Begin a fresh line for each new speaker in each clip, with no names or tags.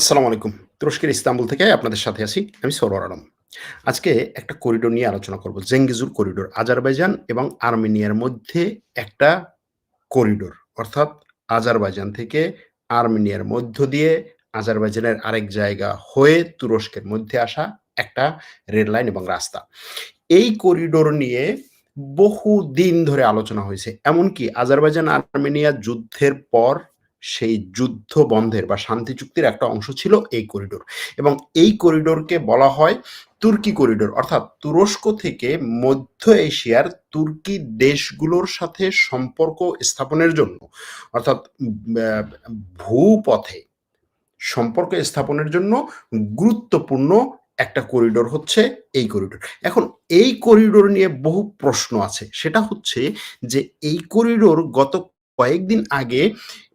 আসসালামু আলাইকুম। তুরস্কের ইস্তাম্বুল থেকে আপনাদের সাথে আছি। আমি সরোয়ার আলম। আজকে একটা করিডোর নিয়ে আলোচনা করব। জেঙ্গিজুর করিডোর। আজারবাইজান এবং আর্মেনিয়ার মধ্যে একটা করিডোর। অর্থাৎ আজারবাইজান থেকে আর্মেনিয়ার মধ্য দিয়ে আজারবাইজানের আরেক জায়গা হয়ে তুরস্কের মধ্যে আসা একটা রেল লাইন এবং রাস্তা। এই করিডোর নিয়ে বহুদিন ধরে আলোচনা হয়েছে। এমনকি আজারবাইজান আর্মেনিয়া যুদ্ধের পর সেই যুদ্ধ বন্ধের বা শান্তি চুক্তির একটা অংশ ছিল এই করিডোর। এবং এই করিডোরকে বলা হয় তুর্কি করিডোর। অর্থাৎ তুরস্ক থেকে মধ্য এশিয়ার তুর্কি দেশগুলোর সাথে সম্পর্ক স্থাপনের জন্য, অর্থাৎ ভূপথে সম্পর্ক স্থাপনের জন্য গুরুত্বপূর্ণ একটা করিডোর হচ্ছে এই করিডোর। এখন এই করিডোর নিয়ে বহু প্রশ্ন আছে। সেটা হচ্ছে যে এই করিডোর গত কয়েকদিন আগে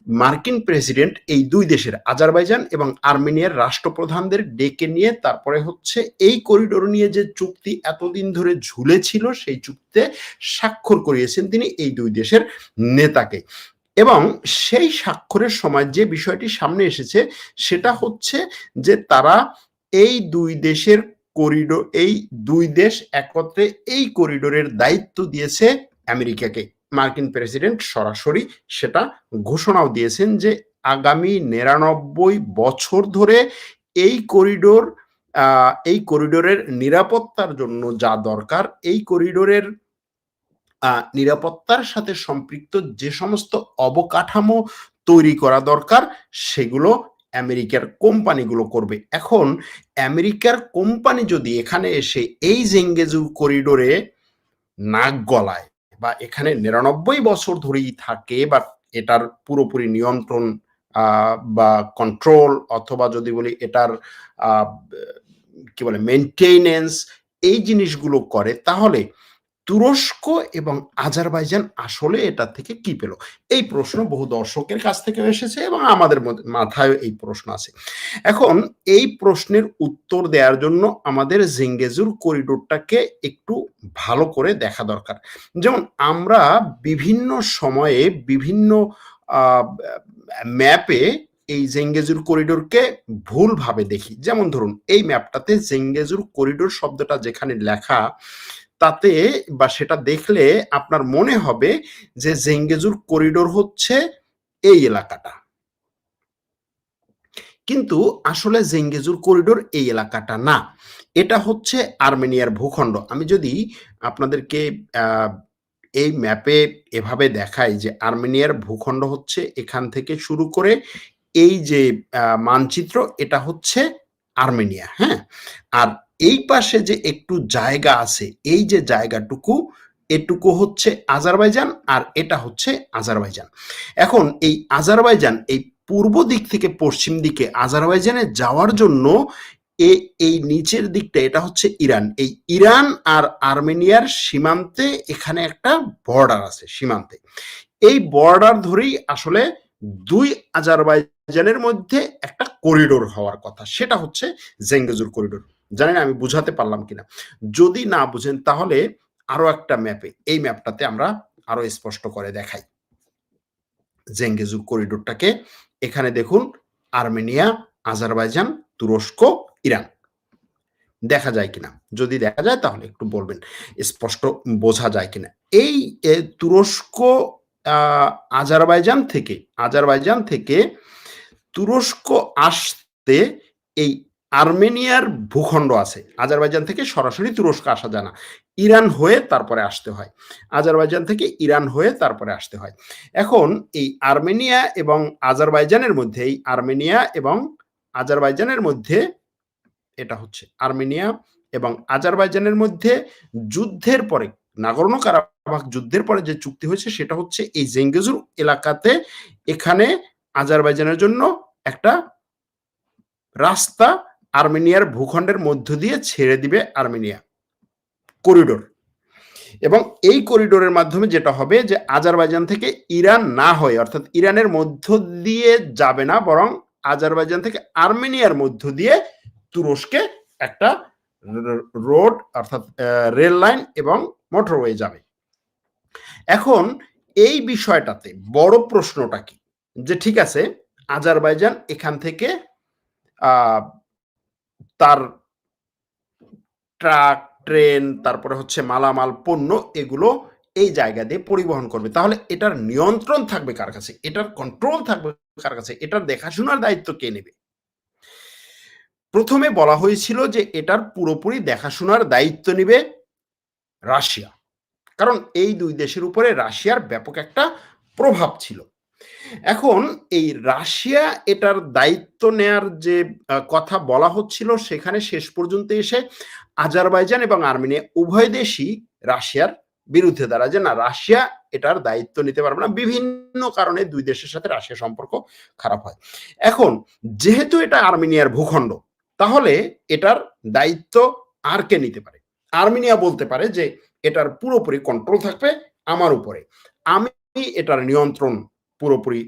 মার্কিন প্রেসিডেন্ট এই দুই দেশের, আজারবাইজান এবং আর্মেনিয়ার রাষ্ট্রপ্রধানদের ডেকে নিয়ে তারপরে হচ্ছে এই করিডোর নিয়ে যে চুক্তি এতদিন ধরে ঝুলেছিল, সেই চুক্তিতে স্বাক্ষর করিয়েছেন তিনি এই দুই দেশের নেতাকে। এবং সেই স্বাক্ষরের সময় যে বিষয়টি সামনে এসেছে, সেটা হচ্ছে যে তারা এই দুই দেশের করিডোর এই দুই দেশ একত্রে এই করিডোরের দায়িত্ব দিয়েছে আমেরিকাকে। মার্কিন প্রেসিডেন্ট সরাসরি সেটা ঘোষণাও দিয়েছেন যে আগামী নিরানব্বই বছর ধরে এই করিডোর এই করিডোরের নিরাপত্তার জন্য যা দরকার, এই করিডোরের নিরাপত্তার সাথে সম্পৃক্ত যে সমস্ত অবকাঠামো তৈরি করা দরকার, সেগুলো আমেরিকার কোম্পানিগুলো করবে। এখন আমেরিকার কোম্পানি যদি এখানে এসে এই জেঙ্গেজু করিডোরে নাক গলায় বা এখানে নিরানব্বই বছর ধরেই থাকে বা এটার পুরোপুরি নিয়ন্ত্রণ বা কন্ট্রোল অথবা যদি বলি এটার কি বলে মেনটেনেন্স এই জিনিসগুলো করে, তাহলে তুরস্ক এবং আজারবাইজান আসলে এটা থেকে কি পেল? এই প্রশ্ন বহু দর্শকের কাছ থেকে এসেছে এবং আমাদের মাথায় এই প্রশ্ন আছে। এখন এই প্রশ্নের উত্তর দেওয়ার জন্য আমাদের জিঙ্গেজুর করিডোরটাকে একটু ভালো করে দেখা দরকার। যেমন আমরা বিভিন্ন সময়ে বিভিন্ন ম্যাপে এই জেঙ্গেজুর করিডোরকে ভুলভাবে দেখি। যেমন ধরুন, এই ম্যাপটাতে জেঙ্গেজুর করিডোর শব্দটা যেখানে লেখা তাতে বা সেটা দেখলে আপনার মনে হবে যে জেঙ্গেজুর করিডোর হচ্ছে এই এলাকাটা। কিন্তু আসলে জেঙ্গেজুর করিডোর এই এলাকাটা না। এটা হচ্ছে আর্মেনিয়ার ভূখণ্ড। আমি যদি আপনাদেরকে এই ম্যাপে এভাবে দেখাই যে আর্মেনিয়ার ভূখণ্ড হচ্ছে এখান থেকে শুরু করে এই যে মানচিত্র, এটা হচ্ছে আর্মেনিয়া হ্যাঁ? আর এই পাশে যে একটু জায়গা আছে, এই যে জায়গাটুকু, এটুকু হচ্ছে আজারবাইজান আর এটা হচ্ছে আজারবাইজান। এখন এই আজারবাইজান এই পূর্ব দিক থেকে পশ্চিম দিকে আজারবাইজানে যাওয়ার জন্য এ, এই নিচের দিকটা, এটা হচ্ছে ইরান। এই ইরান আর আর্মেনিয়ার সীমান্তে এখানে একটা বর্ডার আছে, সীমান্তে। এই বর্ডার ধরেই আসলে দুই আজারবাইজানের মধ্যে একটা করিডোর হওয়ার কথা, সেটা হচ্ছে জেঙ্গেজুর করিডোর জানি না আমি বুঝাতে পারলাম কিনা। যদি না বুঝেন তাহলে আরও একটা ম্যাপে এই ম্যাপটাতে আমরা আরও স্পষ্ট করে দেখাই। জেঙ্গেজু করিডোরটাকে, এখানে দেখুন আর্মেনিয়া, আজারবাইজান, তুরস্ক, ইরান। দেখা যায় কিনা? যদি দেখা যায় তাহলে একটু বলবেন, স্পষ্ট বোঝা যায় কিনা? এই তুরস্ক আজারবাইজান থেকে আজারবাইজান থেকে তুরস্ক আসতে এই আর্মেনিয়ার ভূখণ্ড আছে। আজারবাইজান থেকে সরাসরি তুরস্ক আসা যায় না। ইরান হয়ে তারপরে আসতে হয়। আজারবাইজান থেকে ইরান হয়ে তারপরে আসতে হয়। এখন এই আর্মেনিয়া এবং আজারবাইজানের মধ্যে এই আর্মেনিয়া এবং আজারবাইজানের মধ্যে এটা হচ্ছে আর্মেনিয়া এবং আজারবাইজানের মধ্যে যুদ্ধের পরে নাগরণ কারাবাক যুদ্ধের পরে যে চুক্তি হয়েছে সেটা হচ্ছে এই জেঙ্গেজুর এলাকাতে এখানে আজারবাইজানের জন্য একটা রাস্তা আর্মেনিয়ার ভূখণ্ডের মধ্য দিয়ে ছেড়ে দিবে আর্মেনিয়া। করিডোর। এবং এই করিডোরের মাধ্যমে যেটা হবে যে আজারবাইজান থেকে ইরান না হয়ে, অর্থাৎ ইরানের মধ্য দিয়ে যাবে না, বরং আজারবাইজান থেকে আর্মেনিয়ার মধ্য দিয়ে তুরস্কে একটা রোড, অর্থাৎ রেল লাইন এবং মোটরওয়ে যাবে। এখন এই বিষয়টাতে বড় প্রশ্নটা কি? যে ঠিক আছে, আজারবাইজান এখান থেকে তার ট্রাক, ট্রেন, তারপরে হচ্ছে মালামাল, পণ্য এগুলো এই জায়গা দিয়ে পরিবহন করবে। তাহলে এটার নিয়ন্ত্রণ থাকবে কার কাছে? এটার কন্ট্রোল থাকবে কার কাছে? এটার দেখাশোনার দায়িত্ব কে নেবে? প্রথমে বলা হয়েছিল যে এটার পুরোপুরি দেখাশোনার দায়িত্ব নেবে রাশিয়া। কারণ এই দুই দেশের উপরে রাশিয়ার ব্যাপক একটা প্রভাব ছিল। এখন এই রাশিয়া এটার দায়িত্ব নেয়ার যে কথা বলা হচ্ছিল সেখানে শেষ পর্যন্ত এসে আজারবাইজান এবং আর্মেনিয়া উভয় দেশই রাশিয়ার বিরুদ্ধে দাঁড়ায়। যে না, রাশিয়া এটার দায়িত্ব নিতে পারবে না। বিভিন্ন কারণে দুই দেশের সাথে রাশিয়া সম্পর্ক খারাপ হয়। এখন, যেহেতু এটা আর্মেনিয়ার ভূখণ্ড, তাহলে এটার দায়িত্ব আর কে নিতে পারে? আর্মেনিয়া বলতে পারে যে, এটার পুরোপুরি কন্ট্রোল থাকবে আমার উপরে। আমি এটার নিয়ন্ত্রণ পুরোপুরি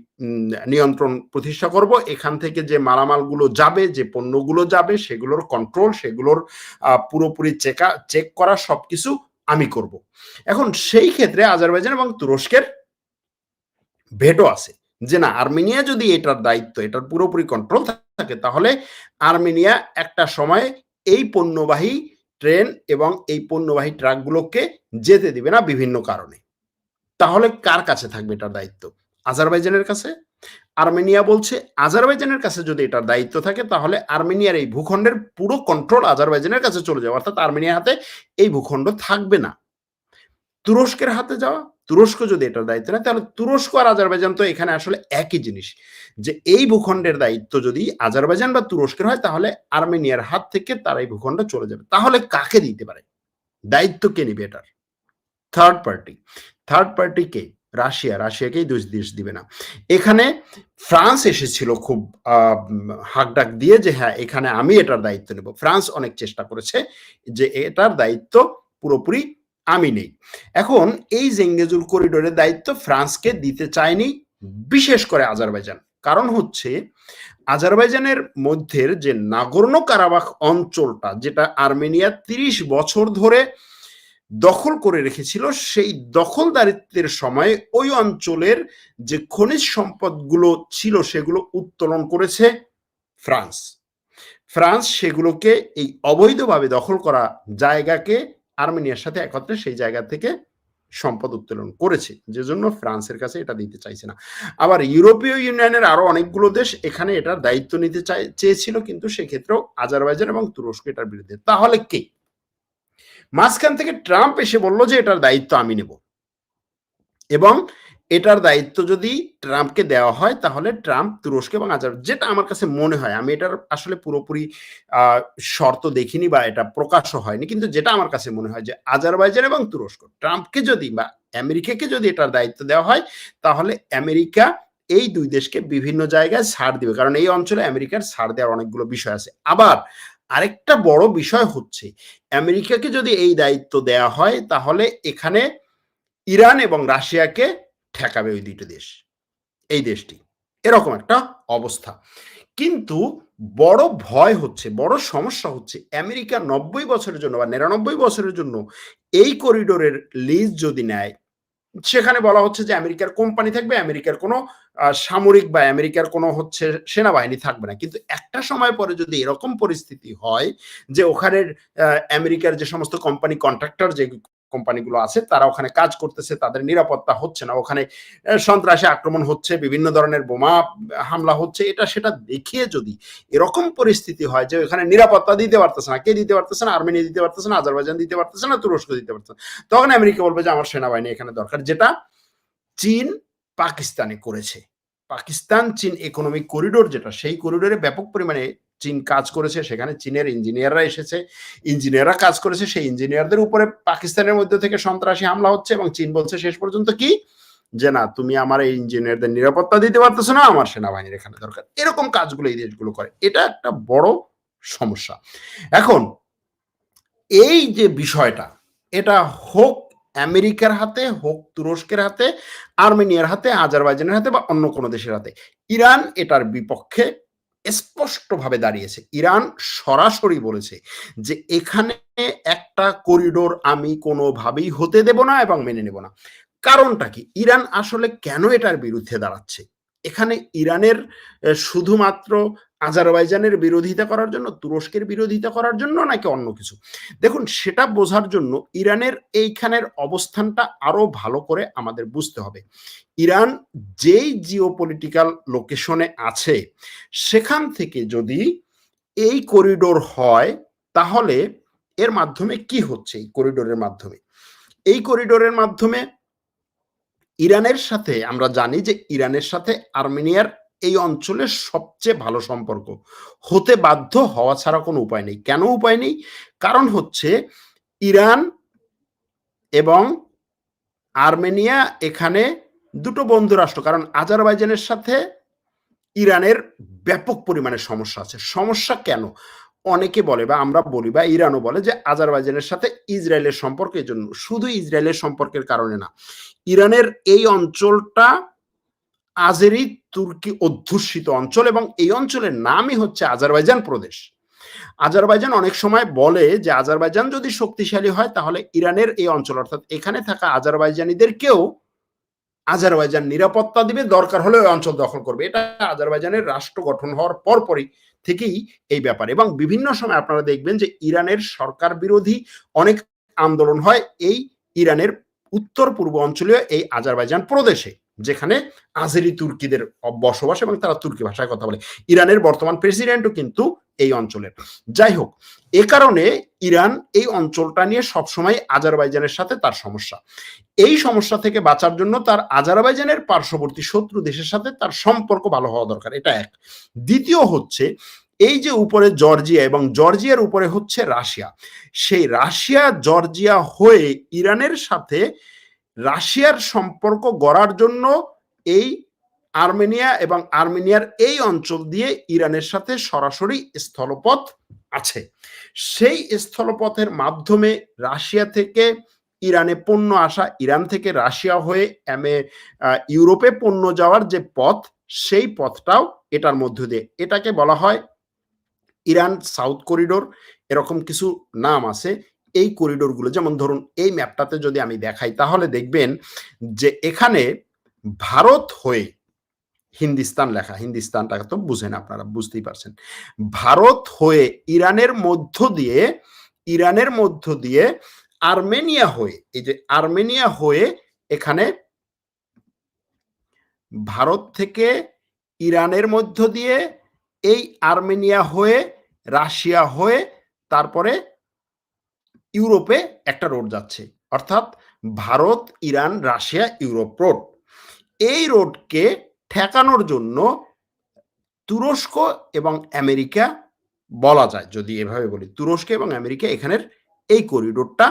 নিয়ন্ত্রণ প্রতিষ্ঠা করব। এখান থেকে যে মালামালগুলো যাবে, যে পণ্যগুলো যাবে, সেগুলোর কন্ট্রোল সেগুলোর পুরোপুরি চেকা চেক করা সবকিছু আমি করব। এখন সেই ক্ষেত্রে আজারবাইজান এবং তুরস্কের ভেটো আছে যে না, আর্মেনিয়া যদি এটার দায়িত্ব, এটার পুরোপুরি কন্ট্রোল থাকে, তাহলে আর্মেনিয়া একটা সময় এই পণ্যবাহী ট্রেন এবং এই পণ্যবাহী ট্রাকগুলোকে যেতে দিবে না বিভিন্ন কারণে। তাহলে কার কাছে থাকবে এটার দায়িত্ব? আজারবাইজানের কাছে। আর্মেনিয়া বলছে, আজারবাইজানের কাছে যদি এটার দায়িত্ব থাকে, তাহলে আর্মেনিয়ার এই ভূখণ্ডের পুরো কন্ট্রোল আজারবাইজানের কাছে চলে যাবে। অর্থাৎ আর্মেনিয়ার হাতে এই ভূখণ্ড থাকবে না। তুরস্কের হাতে যাওয়া, তুরস্ক যদি এটার দায়িত্ব নেয়, তাহলে তুরস্ক আর আজারবাইজান তো এখানে আসলে একই জিনিস। যে এই ভূখণ্ডের দায়িত্ব যদি আজারবাইজান বা তুরস্কের হয়, তাহলে আর্মেনিয়ার হাত থেকে তার এই ভূখণ্ড চলে যাবে। তাহলে কাকে দিতে পারে? দায়িত্ব কে নিবে এটার? থার্ড পার্টি থার্ড পার্টি কে? রাশিয়া, রাশিয়াকেই দোষ দেশ দিবে না। এখানে ফ্রান্স এসেছিল খুব হাকডাক দিয়ে যে হ্যাঁ এখানে আমি এটার দায়িত্ব নেব। ফ্রান্স অনেক চেষ্টা করেছে যে এটার দায়িত্ব পুরোপুরি আমি নেই। এখন এই জেঙ্গেজুর করিডোরের দায়িত্ব ফ্রান্সকে দিতে চায়নি বিশেষ করে আজারবাইজান। কারণ হচ্ছে আজারবাইজানের মধ্যের যে নাগর্ণ কারাবাখ অঞ্চলটা, যেটা আর্মেনিয়া তিরিশ বছর ধরে দখল করে রেখেছিল, সেই দখলদারিত্বের সময় ওই অঞ্চলের যে খনিজ সম্পদগুলো ছিল সেগুলো উত্তোলন করেছে ফ্রান্স। ফ্রান্স সেগুলোকে এই অবৈধভাবে দখল করা জায়গাকে আর্মেনিয়ার সাথে একত্রে সেই জায়গা থেকে সম্পদ উত্তোলন করেছে যে জন্য ফ্রান্সের কাছে এটা দিতে চাইছে না। আবার ইউরোপীয় ইউনিয়নের আরও অনেকগুলো দেশ এখানে এটার দায়িত্ব নিতে চেয়েছিল, কিন্তু সেক্ষেত্রেও আজারবাইজান এবং তুরস্ক এটার বিরুদ্ধে। তাহলে কে? মাঝখান থেকে ট্রাম্প এসে বলল যে এটার দায়িত্ব আমি নেব। এবং এটার দায়িত্ব যদি ট্রাম্পকে দেওয়া হয়, তাহলে ট্রাম্প তুরস্ক এবং আজার, যেটা আমার কাছে মনে হয়, আমি এটার আসলে পুরোপুরি শর্ত দেখিনি বা এটা প্রকাশ্য হয়নি, কিন্তু যেটা আমার কাছে মনে হয় যে আজারবাইজান এবং তুরস্ক, ট্রাম্পকে যদি বা আমেরিকাকে যদি এটার দায়িত্ব দেওয়া হয়, তাহলে আমেরিকা এই দুই দেশকে বিভিন্ন জায়গায় ছাড় দিবে। কারণ এই অঞ্চলে আমেরিকার ছাড় দেওয়ার অনেকগুলো বিষয় আছে। আবার আরেকটা বড় বিষয় হচ্ছে, আমেরিকাকে যদি এই দায়িত্ব দেওয়া হয়, তাহলে এখানে ইরান এবং রাশিয়াকে ঠেকাবে ওই দুটো দেশ, এই দেশটি। এরকম একটা অবস্থা। কিন্তু বড় ভয় হচ্ছে, বড় সমস্যা হচ্ছে, আমেরিকা নব্বই বছরের জন্য বা নিরানব্বই বছরের জন্য এই করিডোরের লিজ যদি নেয়, সেখানে বলা হচ্ছে যে আমেরিকার কোম্পানি থাকবে, আমেরিকার কোনো সামরিক বা আমেরিকার কোনো হচ্ছে সেনাবাহিনী থাকবে না। কিন্তু একটা সময় পরে যদি এরকম পরিস্থিতি হয় যে ওখানের আমেরিকার যে সমস্ত কোম্পানি কন্ট্রাক্টর যে কোম্পানিগুলো আছে, তারা ওখানে কাজ করতেছে, তাদের নিরাপত্তা হচ্ছে না। ওখানে সন্ত্রাসী আক্রমণ হচ্ছে, বিভিন্ন ধরনের বোমা হামলা হচ্ছে, এটা সেটা দেখিয়ে যদি এরকম পরিস্থিতি হয় যে ওখানে নিরাপত্তা দিতে পারতেছে না, কে দিতে পারতেছে না, আর্মেনিয়া দিতে পারতেছে না, আজারবাইজান দিতে পারতেছে না, তুরস্ক দিতে পারতেছে না, তখন আমেরিকা বলবে যে আমার সেনাবাহিনী এখানে দরকার। যেটা চীন পাকিস্তানে করেছে। পাকিস্তান চীন ইকোনমিক করিডোর যেটা, সেই করিডোরে ব্যাপক পরিমাণে চীন কাজ করেছে। সেখানে চীনের ইঞ্জিনিয়াররা এসেছে। ইঞ্জিনিয়াররা কাজ করেছে। সেই ইঞ্জিনিয়ারদের উপরে পাকিস্তানের মধ্যে থেকে সন্ত্রাসী হামলা হচ্ছে এবং চীন বলছে শেষ পর্যন্ত কি? যে না, তুমি আমার এই ইঞ্জিনিয়ারদের নিরাপত্তা দিতে পারতেছো না, আমার সেনাবাহিনীর এখানে দরকার। এরকম কাজগুলো এই দেশগুলো করে। এটা একটা বড় সমস্যা। এখন, এই যে বিষয়টা, এটা হোক আমেরিকার হাতে হোক, তুরস্কের হাতে, আর্মেনিয়ার হাতে, আজারবাইজানের হাতে বা অন্য কোনো দেশের হাতে। ইরান এটার বিপক্ষে স্পষ্টভাবে দাঁড়িয়েছে। ইরান সরাসরি বলেছে যে এখানে একটা করিডোর আমি কোনোভাবেই হতে দেব না এবং মেনে নেব না। কারণটা কি? ইরান আসলে কেন এটার বিরুদ্ধে দাঁড়াচ্ছে? এখানে ইরানের শুধুমাত্র আজারবাইজানের বিরোধিতা করার জন্য, তুরস্কের বিরোধিতা করার জন্য নাকি অন্য কিছু? দেখুন, সেটা বোঝার জন্য ইরানের এইখানের অবস্থানটা আরও ভালো করে আমাদের বুঝতে হবে। ইরান যেই জিও পলিটিক্যাল লোকেশনে আছে, সেখান থেকে যদি এই করিডোর হয়, তাহলে এর মাধ্যমে কি হচ্ছে এই করিডোরের মাধ্যমে? এই করিডোরের মাধ্যমে ইরানের সাথে, আমরা জানি যে ইরানের সাথে আর্মেনিয়ার এই অঞ্চলের সবচেয়ে ভালো সম্পর্ক। হতে বাধ্য হওয়া ছাড়া কোনো উপায় নেই। কেন উপায় নেই? কারণ হচ্ছে ইরান এবং আর্মেনিয়া এখানে দুটো বন্ধু রাষ্ট্র। কারণ আজারবাইজানের সাথে ইরানের ব্যাপক পরিমাণে সমস্যা আছে। সমস্যা কেন? অনেকে বলে বা আমরা বলি বা ইরানও বলে যে আজারবাইজানের সাথে ইসরায়েলের সম্পর্কের জন্য শুধু ইসরায়েলের সম্পর্কের কারণে না। ইরানের এই অঞ্চলটা আজেরি তুর্কি অধ্যুষিত অঞ্চল এবং এই অঞ্চলের নামই হচ্ছে আজারবাইজান প্রদেশ। আজারবাইজান অনেক সময় বলে যে আজারবাইজান যদি শক্তিশালী হয় তাহলে ইরানের এই অঞ্চল, অর্থাৎ এখানে থাকা আজারবাইজানিদেরকেও আজারবাইজান নিরাপত্তা দিবে, দরকার হলে ওই অঞ্চল দখল করবে। এটা আজারবাইজানের রাষ্ট্র গঠন হওয়ার পরপরই থেকেই এই ব্যাপার এবং বিভিন্ন সময় আপনারা দেখবেন যে ইরানের সরকার বিরোধী অনেক আন্দোলন হয় এই ইরানের উত্তর পূর্ব অঞ্চলীয় এই আজারবাইজান প্রদেশে। যেখানে আজেরি তুর্কিদের বসবাস এবং তারা তুর্কি ভাষায় কথা বলে। ইরানের বর্তমান প্রেসিডেন্টও কিন্তু এই অঞ্চলের। যাই হোক, এ কারণে ইরান এই অঞ্চলটা নিয়ে সবসময় আজারবাইজানের সাথে তার সমস্যা। এই সমস্যা থেকে বাঁচার জন্য তার আজারবাইজানের পার্শ্ববর্তী শত্রু দেশের সাথে তার সম্পর্ক ভালো হওয়া দরকার, এটা এক। দ্বিতীয় হচ্ছে, এই যে উপরে জর্জিয়া এবং জর্জিয়ার উপরে হচ্ছে রাশিয়া। সেই রাশিয়া জর্জিয়া হয়ে ইরানের সাথে রাশিয়ার সম্পর্ক গড়ার জন্য এই আর্মেনিয়া এবং আর্মেনিয়ার এই অঞ্চল দিয়ে ইরানের সাথে সরাসরি স্থলপথ আছে। সেই স্থলপথের মাধ্যমে রাশিয়া থেকে ইরানে পণ্য আসা, ইরান থেকে রাশিয়া হয়ে এমে ইউরোপে পণ্য যাওয়ার যে পথ, সেই পথটাও এটার মধ্য দিয়ে। এটাকে বলা হয় ইরান সাউথ করিডোর। এরকম কিছু নাম আছে। এই করিডোরগুলো, যেমন ধরুন এই ম্যাপটাতে যদি আমি দেখাই, তাহলে দেখবেন যে এখানে ভারত হয়ে হিন্দিস্তান লেখা, হিন্দিস্তানটা তো বুঝেন আপনারা, বুঝতেই পারছেন। ভারত হয়ে ইরানের মধ্য দিয়ে, ইরানের মধ্য দিয়ে আর্মেনিয়া হয়ে, এই যে আর্মেনিয়া হয়ে এখানে ভারত থেকে ইরানের মধ্য দিয়ে, এই আর্মেনিয়া হয়ে রাশিয়া হয়ে, তারপরে ইউরোপে একটা রোড যাচ্ছে, অর্থাৎ Bharat, Iran, Russia, Europe road. এই রোডকে ঠেকানোর জন্য তুরস্ক এবং আমেরিকা বলা যায়, যদি এভাবে বলি। তুরস্ক এবং আমেরিকা এখানের এই করিডোরটা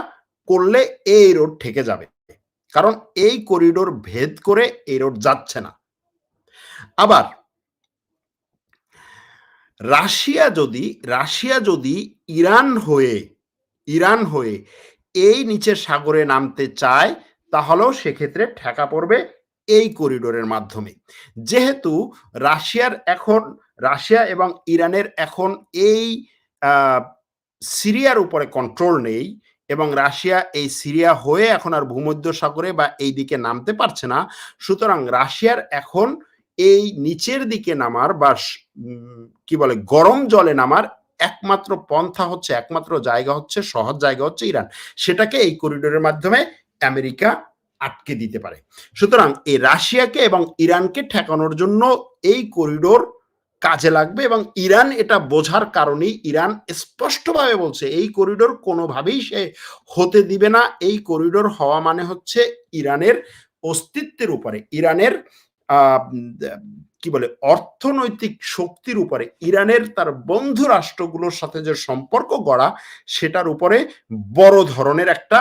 করলে এই রোড ঠেকে যাবে। কারণ এই করিডোর ভেদ করে এই রোড যাচ্ছে না। আবার রাশিয়া যদি রাশিয়া যদি ইরান হয়ে ইরান হয়ে এই নিচের সাগরে নামতে চায়, তাহলেও সেক্ষেত্রে ঠেকা পড়বে এই করিডোরের মাধ্যমে। যেহেতু রাশিয়ার এখন, রাশিয়া এবং ইরানের এখন এই সিরিয়ার উপরে কন্ট্রোল নেই এবং রাশিয়া এই সিরিয়া হয়ে এখন আর ভূমধ্য সাগরে বা এই দিকে নামতে পারছে না, সুতরাং রাশিয়ার এখন এই নিচের দিকে নামার বা কি বলে, গরম জলে নামার একমাত্র পন্থা হচ্ছে, একমাত্র জায়গা হচ্ছে, সহজ জায়গা হচ্ছে ইরান। সেটাকে এই করিডোরের মাধ্যমে আমেরিকা আটকে দিতে পারে। সুতরাং এই রাশিয়াকে এবং ইরানকে ঠেকানোর জন্য এই করিডোর কাজে লাগবে এবং ইরান এটা বোঝার কারণেই ইরান স্পষ্টভাবে বলছে, এই করিডোর কোনোভাবেই সে হতে দিবে না। এই করিডোর হওয়া মানে হচ্ছে ইরানের অস্তিত্বের উপরে, ইরানের কি বলে, অর্থনৈতিক শক্তির উপরে, ইরানের তার বন্ধু রাষ্ট্রগুলোর সাথে যে সম্পর্ক গড়া, সেটার উপরে বড় ধরনের একটা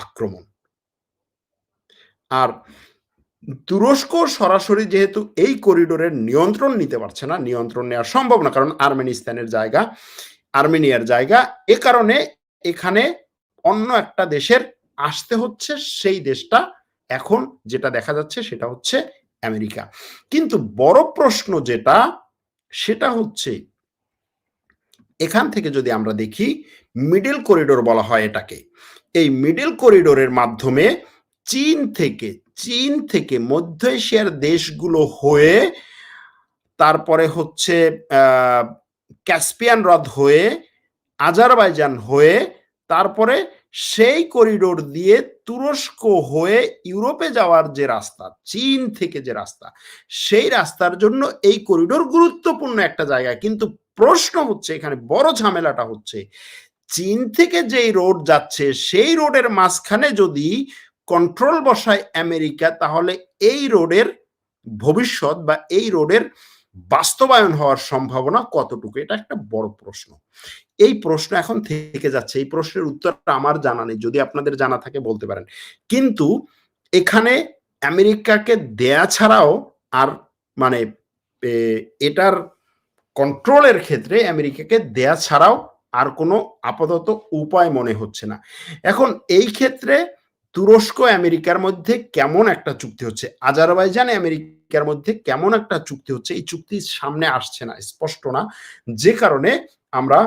আক্রমণ। আর তুরস্ক সরাসরি যেহেতু এই করিডোরের নিয়ন্ত্রণ নিতে পারছে না, নিয়ন্ত্রণ নেওয়া সম্ভব না কারণ আর্মেনিস্তানের জায়গা, আর্মেনিয়ার জায়গা, এ কারণে এখানে অন্য একটা দেশের আসতে হচ্ছে, সেই দেশটা এখন যেটা দেখা যাচ্ছে সেটা হচ্ছে আমেরিকা। কিন্তু বড় প্রশ্ন যেটা, সেটা হচ্ছে, এখান থেকে যদি আমরা দেখি মিডল করিডোর বলা হয় এটাকে। এই মিডল করিডোরের মাধ্যমে চীন থেকে চীন থেকে মধ্য এশিয়ার দেশগুলো হয়ে, তারপরে হচ্ছে ক্যাসপিয়ান হ্রদ হয়ে, আজারবাইজান হয়ে, তারপরে সেই করিডোর দিয়ে তুরস্ক হয়ে ইউরোপে যাওয়ার যে রাস্তা, চীন থেকে যে রাস্তা, সেই রাস্তার জন্য এই করিডোর গুরুত্বপূর্ণ একটা জায়গা। কিন্তু প্রশ্ন হচ্ছে, এখানে বড় ঝামেলাটা হচ্ছে, চীন থেকে যেই রোড যাচ্ছে, সেই রোডের মাঝখানে যদি কন্ট্রোল বসায় আমেরিকা, তাহলে এই রোডের ভবিষ্যৎ বা এই রোডের বাস্তবায়ন হওয়ার সম্ভাবনা কতটুকু? এটা একটা বড় প্রশ্ন। এই প্রশ্ন এখন থেকে যাচ্ছে। এই প্রশ্নের উত্তরটা আমার জানা নেই, যদি আপনাদের জানা থাকে বলতে পারেন। কিন্তু এখানে আমেরিকাকে দেয়া ছাড়াও আর মানে এটার কন্ট্রোলের ক্ষেত্রে আমেরিকাকে দেয়া ছাড়াও আর কোনো আপাতত উপায় মনে হচ্ছে না। এখন এই ক্ষেত্রে তুরস্ক আমেরিকার মধ্যে কেমন একটা চুক্তি হচ্ছে? আজারবাইজান আমেরিকার মধ্যে কেমন একটা চুক্তি হচ্ছে? এই চুক্তি সামনে আসছে না, স্পষ্ট না। যে কারণে আমরা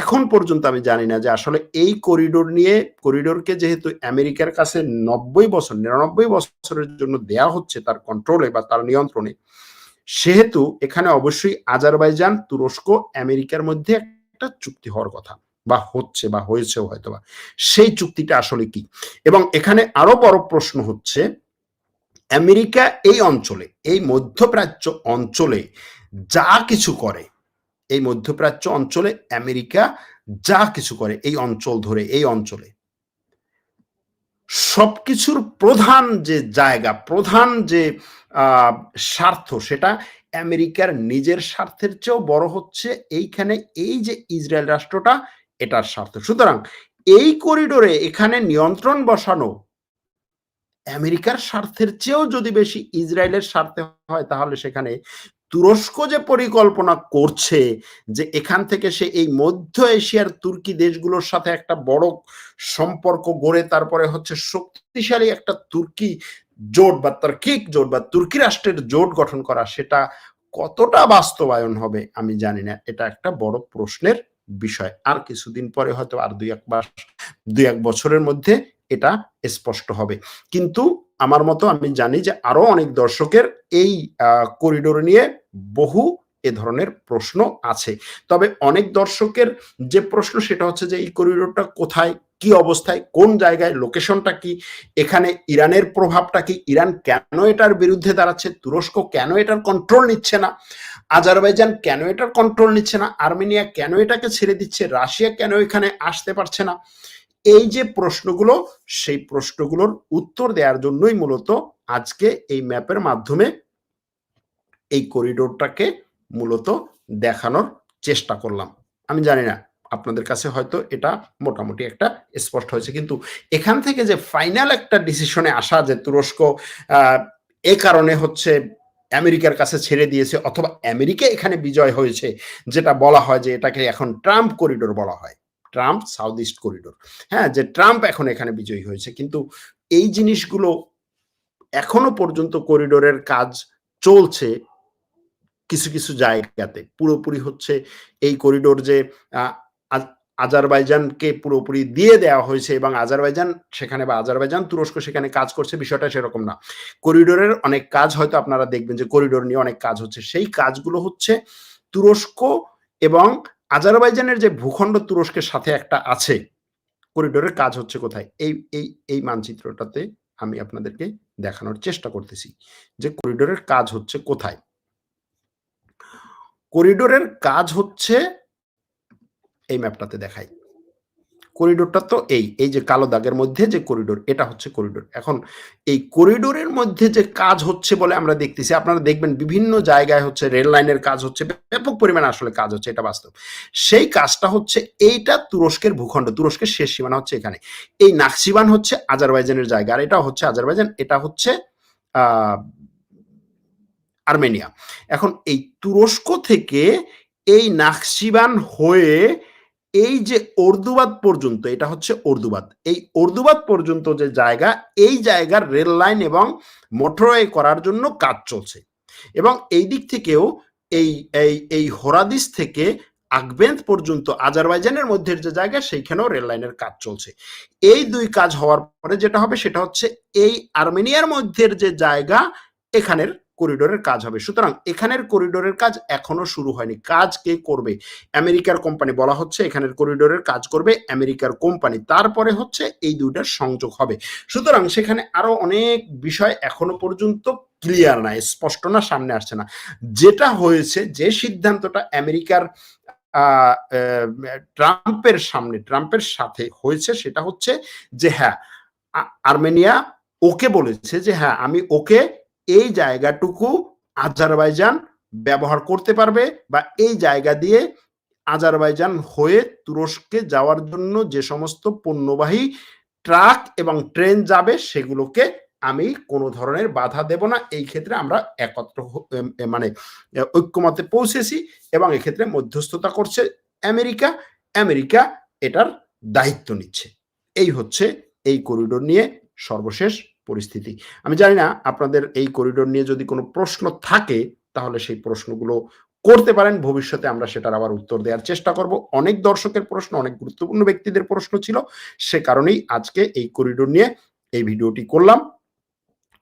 এখন পর্যন্ত আমি জানি না যে আসলে এই করিডোর নিয়ে করিডোরকে যেহেতু আমেরিকার কাছে নব্বই বছর, নিরানব্বই বছরের জন্য দেয়া হচ্ছে তার কন্ট্রোলে বা তার নিয়ন্ত্রণে, সেহেতু এখানে অবশ্যই আজারবাইজান, তুরস্ক, আমেরিকার মধ্যে একটা চুক্তি হওয়ার কথা, বা হচ্ছে বা হয়েছেও হয়তোবা। সেই চুক্তিটা আসলে কি? এবং এখানে আরও বড় প্রশ্ন হচ্ছে, আমেরিকা এই অঞ্চলে, এই মধ্যপ্রাচ্য অঞ্চলে যা কিছু করে এই মধ্যপ্রাচ্য অঞ্চলে আমেরিকা যা কিছু করে এই অঞ্চল ধরে, এই অঞ্চলে। সবকিছুর প্রধান যে জায়গা, প্রধান যে স্বার্থ সেটা আমেরিকার নিজের স্বার্থের চেয়েও বড় হচ্ছে এইখানে এই যে ইসরায়েল রাষ্ট্রটা, এটার স্বার্থ। সুতরাং এই করিডোরে এখানে নিয়ন্ত্রণ বসানো আমেরিকার স্বার্থের চেয়েও যদি বেশি ইসরায়েলের স্বার্থে হয়, তাহলে সেখানে তুরস্ক যে পরিকল্পনা করছে যে এখান থেকে সে এই মধ্য এশিয়ার তুর্কি দেশগুলোর সাথে একটা বড় সম্পর্ক গড়ে, তারপরে হচ্ছে শক্তিশালী একটা তুর্কি জোট বা তার্কিক জোট বা তুর্কি রাষ্ট্রের জোট গঠন করা, সেটা কতটা বাস্তবায়ন হবে আমি জানি না। এটা একটা বড় প্রশ্নের বিষয়। আর কিছুদিন পরে হয়তো আর দুই এক মাস, দুই এক বছরের মধ্যে এটা স্পষ্ট হবে। কিন্তু আমার মতো আমি জানি যে আরও অনেক দর্শকের এই করিডোর নিয়ে বহু এ ধরনের প্রশ্ন আছে। তবে অনেক দর্শকের যে প্রশ্ন সেটা হচ্ছে যে, এই করিডোরটা কোথায়? কি অবস্থায়? কোন জায়গায়? লোকেশনটা কি? এখানে ইরানের প্রভাবটা কি? ইরান কেন এটার বিরুদ্ধে দাঁড়াচ্ছে? তুরস্ক কেন এটার কন্ট্রোল নিচ্ছে না? আজারবাইজান কেন এটার কন্ট্রোল নিচ্ছে না? আর্মেনিয়া কেন এটাকে ছেড়ে দিচ্ছে? রাশিয়া কেন এখানে আসতে পারছে না? এই যে প্রশ্নগুলো, সেই প্রশ্নগুলোর উত্তর দেওয়ার জন্যই মূলত আজকে এই ম্যাপের মাধ্যমে এই করিডোরটাকে মূলত দেখানোর চেষ্টা করলাম। আমি জানি না, আপনাদের কাছে হয়তো এটা মোটামুটি একটা স্পষ্ট হয়েছে, কিন্তু এখান থেকে যে ফাইনাল একটা ডিসিশনে আসা যে তুরস্ক এ কারণে হচ্ছে আমেরিকার কাছে ছেড়ে দিয়েছে, অথবা আমেরিকা এখানে বিজয় হয়েছে, যেটা বলা হয় যে এটাকে এখন ট্রাম্প করিডোর বলা হয়। ট্রাম্প সাউথ ইস্ট করিডোর হ্যাঁ যে ট্রাম্প এখন এখানে বিজয়ী হয়েছে, কিন্তু এই জিনিসগুলো এখনও পর্যন্ত করিডোরের কাজ চলছে কিছু কিছু জায়গাতে। পুরোপুরি হচ্ছে এই করিডোর যে আজ- আজারবাইজানকে পুরোপুরি দিয়ে দেওয়া হয়েছে এবং আজারবাইজান সেখানে বা আজারবাইজান তুরস্ক সেখানে কাজ করছে, বিষয়টা সেরকম না। করিডোরের অনেক কাজ হয়তো আপনারা দেখবেন যে করিডোর নিয়ে অনেক কাজ হচ্ছে। সেই কাজগুলো হচ্ছে তুরস্ক এবং আজারবাইজানের যে ভূখণ্ড তুরস্কের সাথে একটা আছে, করিডোরের কাজ হচ্ছে কোথায়? এই এই এই মানচিত্রটাতে আমি আপনাদেরকে দেখানোর চেষ্টা করতেছি যে করিডোরের কাজ হচ্ছে কোথায়? করিডোরের কাজ হচ্ছে এই ম্যাপটাতে দেখাই। করিডোরটা তো এই এই যে কালো দাগের মধ্যে যে করিডোর, এটা হচ্ছে করিডোর। এখন এই করিডোরের মধ্যে যে কাজ হচ্ছে বলে আমরা দেখতেছি, আপনারা দেখবেন বিভিন্ন জায়গায় হচ্ছে রেল লাইনের কাজ হচ্ছে, ব্যাপক পরিমাণে আসলে কাজ হচ্ছে, এটা বাস্তব। সেই কাজটা হচ্ছে এইটা তুরস্কের ভূখণ্ড, তুরস্কের শেষ সীমানা হচ্ছে এখানে। এই নাকসিবান হচ্ছে আজারবাইজানের জায়গা, আর এটা হচ্ছে আজারবাইজান, এটা হচ্ছে আর্মেনিয়া। এখন এই তুরস্ক থেকে এই নাকশিবান হয়ে এই যে অর্দুবাদ পর্যন্ত, এটা হচ্ছে অর্দুবাদ। এই অর্দুবাদ পর্যন্ত যে জায়গা, এই জায়গার রেল লাইন এবং মোটরওয়ে করার জন্য কাজ চলছে। এবং এই দিক থেকেও এই এই এই হোরাদিস থেকে আকবেন্দ পর্যন্ত আজারবাইজানের মধ্যে যে জায়গা, সেইখানেও রেল লাইনের কাজ চলছে। এই দুই কাজ হওয়ার পরে যেটা হবে, সেটা হচ্ছে এই আর্মেনিয়ার মধ্যের যে জায়গা, এখানের করিডোরের কাজ হবে। সুতরাং এখানের করিডোরের কাজ এখনও শুরু হয়নি। কাজ কে করবে? আমেরিকার কোম্পানি বলা হচ্ছে এখানের করিডোরের কাজ করবে আমেরিকার কোম্পানি। তারপরে হচ্ছে এই দুইটার সংযোগ হবে। সুতরাং সেখানে আরও অনেক বিষয় এখনও পর্যন্ত ক্লিয়ার না স্পষ্ট না, সামনে আসছে না। যেটা হয়েছে যে সিদ্ধান্তটা আমেরিকার ট্রাম্পের সামনে, ট্রাম্পের সাথে হয়েছে সেটা হচ্ছে যে হ্যাঁ আর্মেনিয়া ওকে বলেছে যে হ্যাঁ আমি ওকে এই জায়গাটুকু আজারবাইজান ব্যবহার করতে পারবে বা এই জায়গা দিয়ে আজারবাইজান হয়ে তুরস্কে যাওয়ার জন্য যে সমস্ত পণ্যবাহী ট্রাক এবং ট্রেন যাবে, সেগুলোকে আমি কোনো ধরনের বাধা দেব না। এই ক্ষেত্রে আমরা একত্র মানে ঐক্যমতে পৌঁছেছি এবং এক্ষেত্রে মধ্যস্থতা করছে আমেরিকা। আমেরিকা এটার দায়িত্ব নিচ্ছে। এই হচ্ছে এই করিডোর নিয়ে সর্বশেষ পরিস্থিতি। আমি জানি না আপনাদের এই করিডোর নিয়ে যদি কোনো প্রশ্ন থাকে, তাহলে সেই প্রশ্নগুলো করতে পারেন। ভবিষ্যতে আমরা সেটার আবার উত্তর দেওয়ার চেষ্টা করব। অনেক দর্শকের প্রশ্ন, অনেক গুরুত্বপূর্ণ ব্যক্তিদের প্রশ্ন ছিল, সে কারণেই আজকে এই করিডোর নিয়ে এই ভিডিওটি করলাম।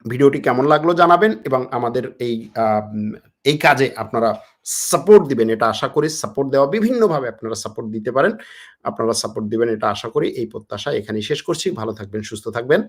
ভিডিওটি কেমন লাগল জানাবেন এবং আমাদের এই এই কাজে আপনারা সাপোর্ট দিবেন, এটা আশা করি সাপোর্ট দেওয়া বিভিন্নভাবে আপনারা সাপোর্ট দিতে পারেন। আপনারা সাপোর্ট দিবেন, এটা আশা করি এই প্রত্যাশা এখানেই শেষ করছি। ভালো থাকবেন, সুস্থ থাকবেন।